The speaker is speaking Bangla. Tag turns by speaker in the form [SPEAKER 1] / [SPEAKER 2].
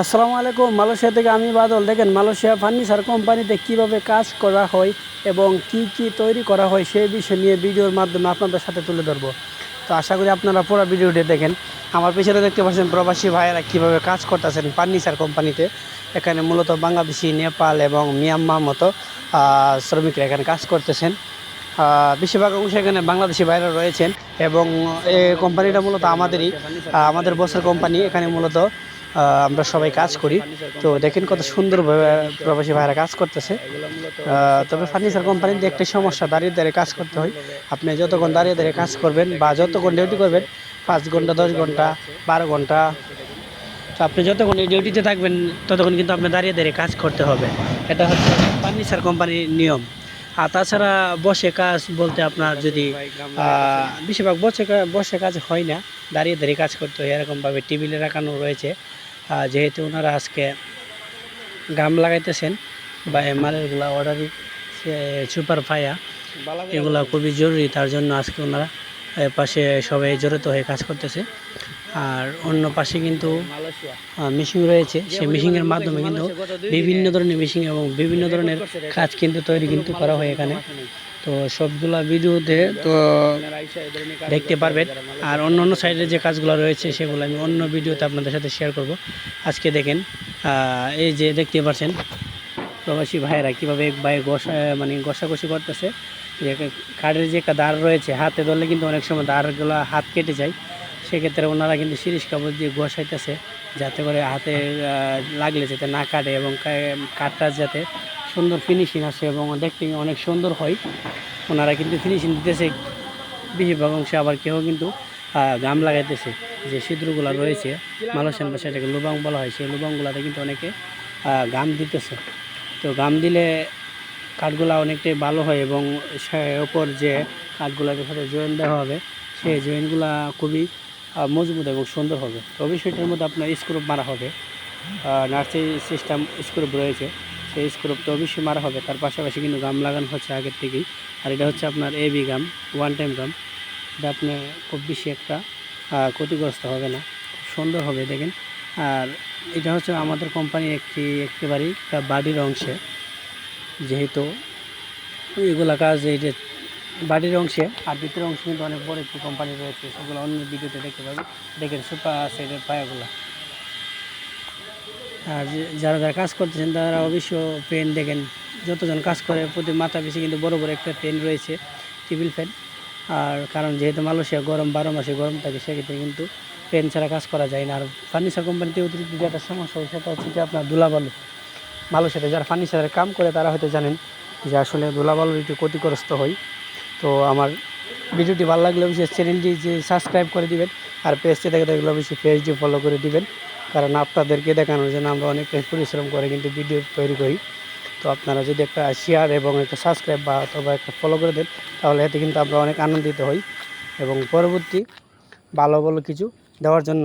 [SPEAKER 1] আসসালামু আলাইকুম। মালয়েশিয়া থেকে আমি বাদল। দেখেন, মালয়েশিয়া ফার্নিচার কোম্পানিতে কীভাবে কাজ করা হয় এবং কি কি তৈরি করা হয় সেই বিষয় নিয়ে ভিডিওর মাধ্যমে আপনাদের সাথে তুলে ধরবো। তো আশা করি আপনারা পুরো ভিডিওটি দেখেন। আমার পিছনে দেখতে পাচ্ছেন প্রবাসী ভাইয়েরা কীভাবে কাজ করতেছেন ফার্নিচার কোম্পানিতে। এখানে মূলত বাংলাদেশি, নেপাল এবং মিয়ানমার মতো শ্রমিকরা এখানে কাজ করতেছেন। বেশিরভাগ অংশ এখানে বাংলাদেশি বাইরে রয়েছেন এবং এই কোম্পানিটা মূলত আমাদেরই আমাদের বসের কোম্পানি। এখানে মূলত আমরা সবাই কাজ করি। তো দেখেন কত সুন্দরভাবে প্রবাসী ভাইরা কাজ করতেছে। তবে ফার্নিচার কোম্পানিতে একটি সমস্যা, দাঁড়িয়ে দাঁড়িয়ে কাজ করতে হয়। আপনি যতক্ষণ দাঁড়িয়ে দাঁড়িয়ে কাজ করবেন বা যতক্ষণ ডিউটি করবেন, পাঁচ ঘণ্টা, দশ ঘণ্টা, বারো ঘণ্টা, তো আপনি যতক্ষণ এই ডিউটিতে থাকবেন, ততক্ষণ কিন্তু আপনি দাঁড়িয়ে দাঁড়িয়ে কাজ করতে হবে। এটা হচ্ছে ফার্নিচার কোম্পানির নিয়ম। আর তাছাড়া বসে কাজ বলতে আপনার যদি বেশিরভাগ বসে বসে কাজ হয় না, দাঁড়িয়ে দাঁড়িয়ে কাজ করতে হয়। এরকমভাবে টেবিলে রাখানো রয়েছে। যেহেতু ওনারা আজকে গাম লাগাইতেছেন, বা অর্ডার অর্ডারি সুপার ফায়া এগুলো খুবই জরুরি, তার জন্য আজকে ওনারা পাশে সবাই জড়িত হয়ে কাজ করতেছে। আর অন্য পাশে কিন্তু মেশিন রয়েছে। সেই মেশিনের মাধ্যমে কিন্তু বিভিন্ন ধরনের মেশিন এবং বিভিন্ন ধরনের কাজ কিন্তু তৈরি কিন্তু করা হয় এখানে। তো সবগুলা ভিডিওতে তো দেখতে পারবেন। আর অন্য অন্য সাইডে যে কাজগুলো রয়েছে, সেগুলো আমি অন্য ভিডিওতে আপনাদের সাথে শেয়ার করব। আজকে দেখেন এই যে দেখতে পাচ্ছেন, প্রবাসী ভাইয়েরা কীভাবে ভাই ঘষা মানে ঘষাঘষি করতেছে। যে কাঠের যে একটা দাঁড় রয়েছে, হাতে ধরলে কিন্তু অনেক সময় দাঁড়গুলো হাত কেটে যায়। সেক্ষেত্রে ওনারা কিন্তু শিরিষ কাপড় দিয়ে ঘষাইতেছে যাতে করে হাতে লাগলে যাতে না কাটে এবং কা- কাঠটা যাতে সুন্দর ফিনিশিং আসে এবং দেখতে অনেক সুন্দর হয়। ওনারা কিন্তু ফিনিশিং দিতেছে। বেশিরভাগ অংশে আবার কেউ কিন্তু গাম লাগাইতেছে যে ছিদ্রগুলো রয়েছে। মালয়েশিয়ান ভাষায় এটাকে লুবাং বলা হয়। সেই লুবাংগুলাতে কিন্তু অনেকে গাম দিতেছে। তো গাম দিলে কাঠগুলা অনেকটাই ভালো হয় এবং সে, ওপর যে কাঠগুলোর সাথে জয়েন দেওয়া হবে সেই জয়েন্টগুলা খুবই মজবুত এবং সুন্দর হবে। তো অবশ্যই মধ্যে আপনার স্ক্রুপ মারা হবে। নার্সারি সিস্টেম স্ক্রুপ রয়েছে। সেই স্ক্রুপ তো অবশ্যই মারা হবে। তার পাশাপাশি কিন্তু গাম লাগানো হচ্ছে আগের থেকেই। আর এটা হচ্ছে আপনার AB gum one time gum এটা আপনার খুব বেশি একটা ক্ষতিগ্রস্ত হবে না। খুব সুন্দর হবে, দেখেন। আর এটা হচ্ছে আমাদের কোম্পানির একটি, একেবারেই বাড়ির অংশে। যেহেতু এগুলা কাজ এই যে বাড়ির অংশে আর ভিতরের অংশে কিন্তু অনেক বড় একটি কোম্পানি রয়েছে। সেগুলো অন্য ভিডিওতে দেখতে পাবেন। দেখেন সুপার সাইডের পায়াগুলো। আর যারা যারা কাজ করতেছেন, তারা অবশ্য পেন দেখেন, যতজন কাজ করে প্রতি মাথা পিছু কিন্তু বড় বড় একটা পেন রয়েছে, টেবিল ফ্যান। আর কারণ যেহেতু মালয়েশিয়া গরম, বারো মাসে গরম থাকে, সেক্ষেত্রে কিন্তু পেন ছাড়া কাজ করা যায় না। আর ফার্নিচার কোম্পানিতে অতিরিক্ত যে একটা সমস্যা হয়, সেটা হচ্ছে যে আপনার ধুলাবালু। মালয়েশিয়াতে যারা ফার্নিচারের কাম করে, তারা হয়তো জানেন যে আসলে ধুলাবালুর একটু ক্ষতিগ্রস্ত হয়। তো আমার ভিডিওটি ভালো লাগলে অবশ্যই চ্যানেলটি যে সাবস্ক্রাইব করে দিবেন আর পেজটি দেখে দেখলে অবশ্যই পেজটি ফলো করে দিবেন। কারণ আপনাদেরকে দেখানোর জন্য আমরা অনেক পরিশ্রম করে কিন্তু ভিডিও তৈরি করি। তো আপনারা যদি একটা শেয়ার এবং একটা সাবস্ক্রাইব বা অথবা একটা ফলো করে দেন, তাহলে এতে কিন্তু আমরা অনেক আনন্দিত হই। এবং পরবর্তী ভালো ভালো কিছু দেওয়ার জন্য